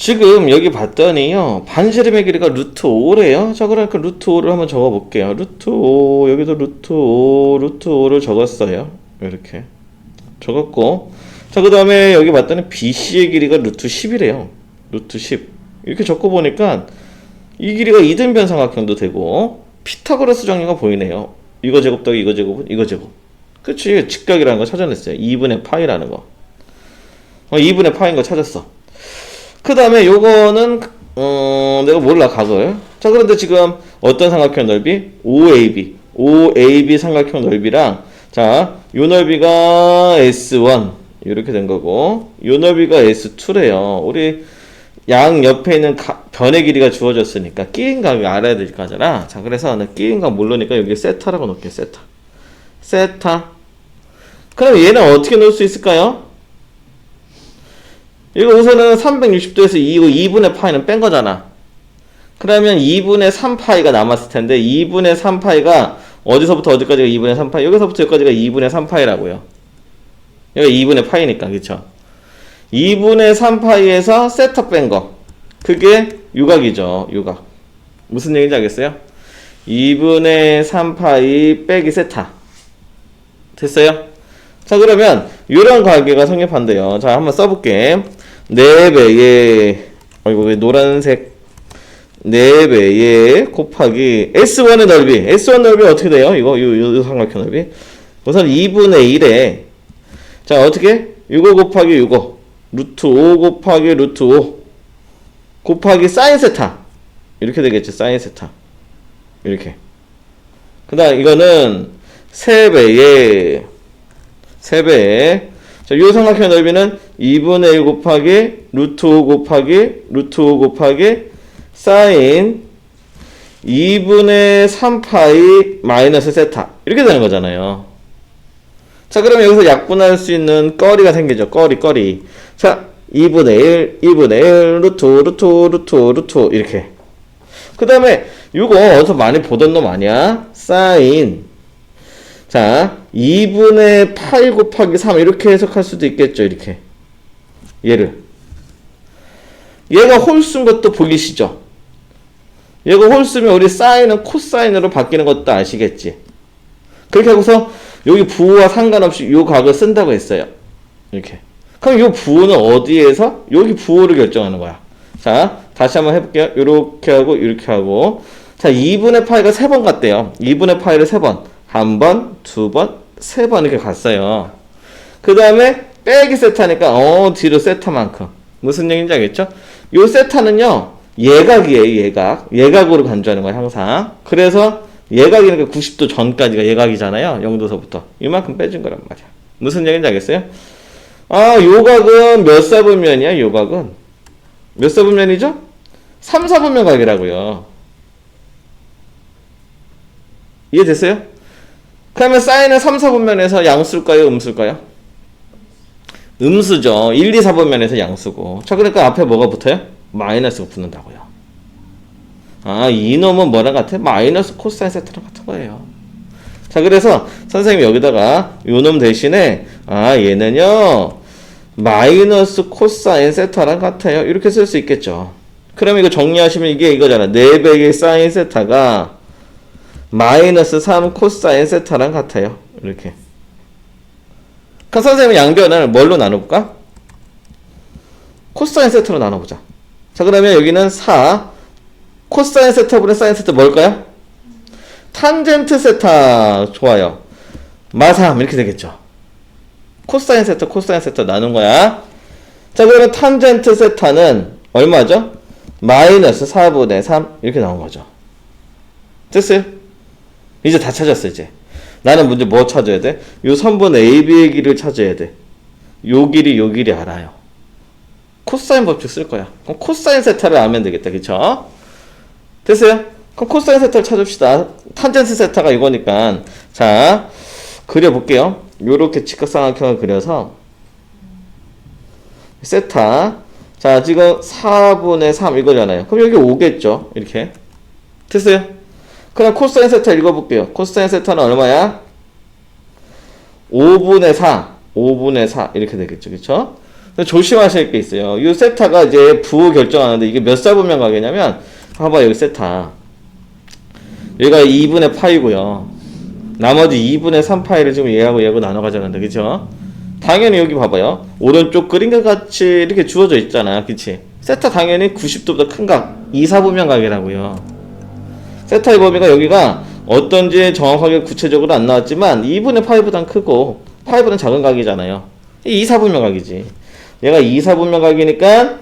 지금 여기 봤더니요 반지름의 길이가 루트 5래요? 자 그러니까 루트 5를 한번 적어 볼게요. 루트 5 여기도 루트 5 루트 5를 적었어요. 이렇게. 적었고. 자 그 다음에 여기 봤더니 BC의 길이가 루트 10이래요. 루트 10 이렇게 적고 보니까 이 길이가 이등변 삼각형도 되고 피타고라스 정리가 보이네요. 이거 제곱 더하기 이거 제곱은 이거 제곱. 그치? 직각이라는 거 찾아냈어요. 2분의 파이라는 거. 어, 2분의 파인 거 찾았어 그 다음에 요거는 어, 내가 몰라 각을. 자 그런데 지금 어떤 삼각형 넓이? OAB OAB 삼각형 넓이랑 자요 넓이가 S1 이렇게 된 거고 요 넓이가 S2래요. 우리 양 옆에 있는 가- 변의 길이가 주어졌으니까 끼인 각을 알아야 될 거잖아. 자 그래서 나 끼인 각 모르니까 여기 세타라고 놓을게 세타. 세타. 그럼 얘는 어떻게 놓을 수 있을까요? 이거 우선은 360도에서 2, 2분의 파이는 뺀 거잖아. 그러면 2분의 3파이가 남았을 텐데 2분의 3파이가 어디서부터 어디까지가 2분의 3파이? 여기서부터 여기까지가 2분의 3파이라고요. 여기 2분의 파이니까 그쵸? 2분의 3파이에서 세타 뺀 거. 그게 유각이죠. 유각. 무슨 얘기인지 알겠어요? 2분의 3파이 빼기 세타. 됐어요? 자 그러면 이런 관계가 성립한대요. 자 한번 써볼게. 4배의 어이구 왜 노란색 4배의 곱하기 S1의 넓이 S1 넓이 어떻게 돼요? 이거 요, 요, 요 삼각형 넓이 우선 2분의 1에 자 어떻게? 이거 곱하기 이거 루트 5 곱하기 루트 5 곱하기 사인 세타 이렇게 되겠지 사인 세타 이렇게 그 다음 이거는 3배의 3배. 자, 요 삼각형 넓이는 2분의 1 곱하기 루트 5 곱하기 루트 5 곱하기 사인 2분의 3파이 마이너스 세타. 이렇게 되는 거잖아요. 자, 그러면 여기서 약분할 수 있는 꺼리가 생기죠. 꺼리, 꺼리. 자, 2분의 1, 2분의 1, 루트 5, 루트 5, 루트 5, 루트 5, 이렇게. 그 다음에, 이거 어디서 많이 보던 놈 아니야? 사인. 자, 2분의 8 곱하기 3 이렇게 해석할 수도 있겠죠. 이렇게. 얘를. 얘가 홀수인 것도 보이시죠? 얘가 홀수면 우리 사인은 코사인으로 바뀌는 것도 아시겠지? 그렇게 하고서 여기 부호와 상관없이 요 각을 쓴다고 했어요. 이렇게. 그럼 요 부호는 어디에서? 여기 부호를 결정하는 거야. 자, 다시 한번 해볼게요. 요렇게 하고, 이렇게 하고. 자, 2분의 파이가 3번 갔대요. 2분의 파이를 3번. 한 번, 두 번, 세 번 이렇게 갔어요. 그 다음에 빼기 세타니까 어 뒤로 세타만큼 무슨 얘기인지 알겠죠? 요 세타는요 예각이에요 예각 예각으로 간주하는 거예요 항상 그래서 예각이니까 90도 전까지가 예각이잖아요 0도서부터 이만큼 빼준 거란 말이야 무슨 얘기인지 알겠어요? 아 요각은 몇 사분면이야 요각은 몇 사분면이죠? 3, 4분면 각이라고요 이해됐어요? 그러면 사인은 3, 4분면에서 양수일까요? 음수일까요? 음수죠. 1, 2, 4분면에서 양수고. 자, 그러니까 앞에 뭐가 붙어요? 마이너스가 붙는다고요. 아, 이놈은 뭐랑 같아? 마이너스 코사인 세타랑 같은 거예요. 자, 그래서 선생님이 여기다가 요놈 대신에 아, 얘는요. 마이너스 코사인 세타랑 같아요. 이렇게 쓸 수 있겠죠. 그럼 이거 정리하시면 이게 이거잖아. 4배의 사인 세타가 마이너스 3 코사인 세타랑 같아요. 이렇게. 그럼 선생님 양변을 뭘로 나눠볼까? 코사인 세타로 나눠보자. 자, 그러면 여기는 4. 코사인 세타분의 사인 세타 뭘까요? 탄젠트 세타. 좋아요. 마3 이렇게 되겠죠. 코사인 세타, 코사인 세타 나눈 거야. 자, 그러면 탄젠트 세타는 얼마죠? 마이너스 4분의 3 이렇게 나온 거죠. 됐어요? 이제 다 찾았어 이제 나는 문제 뭐 찾아야 돼? 요 선분 AB의 길이를 찾아야 돼 요 길이 요 길이 알아요. 코사인 법칙 쓸 거야. 그럼 코사인 세타를 알면 되겠다. 그쵸? 됐어요? 그럼 코사인 세타를 찾읍시다. 탄젠스 세타가 이거니까. 자 그려볼게요. 요렇게 직각삼각형을 그려서 세타. 자 지금 4분의 3 이거잖아요. 그럼 여기 5겠죠? 이렇게. 됐어요? 그럼 코사인 세타 읽어볼게요. 코사인 세타는 얼마야? 5분의 4. 5분의 4. 이렇게 되겠죠. 근데 조심하실 게 있어요. 이 세타가 이제 부호 결정하는데 이게 몇 사분면 가게냐면 봐봐 여기 세타. 여기가 2분의 파이고요. 나머지 2분의 3 파이를 지금 얘하고 얘하고 나눠 가져가는데 그죠? 당연히 여기 봐봐요. 오른쪽 그림과 같이 이렇게 주어져 있잖아. 그치? 세타 당연히 90도보다 큰 각. 2, 4분면 각이라고요. 세타의 범위가 여기가 어떤지 정확하게 구체적으로 안 나왔지만 2분의 파이보단 크고 파이보단 작은 각이잖아요. 2, 4분면 각이지. 얘가 2, 4분면 각이니까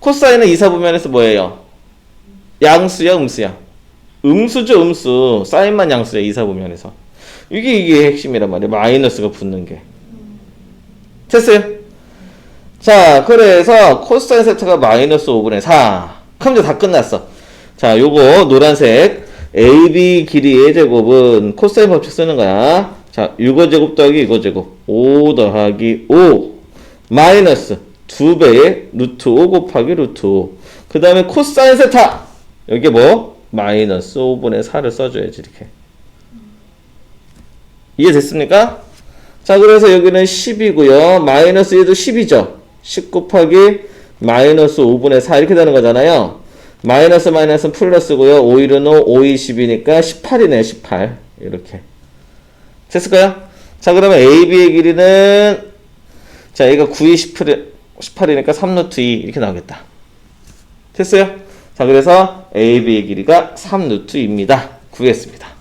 코사인은 2, 4분면에서 뭐예요? 양수야, 음수야? 음수죠, 음수. 사인만 양수야, 2, 4분면에서. 이게 이게 핵심이란 말이야. 마이너스가 붙는 게. 됐어요? 자, 그래서 코사인 세타가 마이너스 5분의 4. 그럼 이제 다 끝났어. 자, 요거 노란색 AB 길이의 제곱은 코사인 법칙 쓰는 거야. 자, 이거 제곱 더하기 이거 제곱. 5 더하기 5 마이너스 2배의 루트 5 곱하기 루트 5. 그 다음에 코사인 세타. 여기 뭐? 마이너스 5분의 4를 써줘야지, 이렇게. 이해됐습니까? 자, 그래서 여기는 10이고요. 마이너스 얘도 10이죠. 10 곱하기 마이너스 5분의 4 이렇게 되는 거잖아요. 마이너스 마이너스는 플러스고요. 5 1은 5, 5 2 10이니까 18이네요. 18. 이렇게. 됐을까요? 자, 그러면 AB의 길이는 자, 얘가 9, 2, 18, 18이니까 3루트 2 이렇게 나오겠다. 됐어요? 자, 그래서 AB의 길이가 3루트 2입니다. 구했습니다.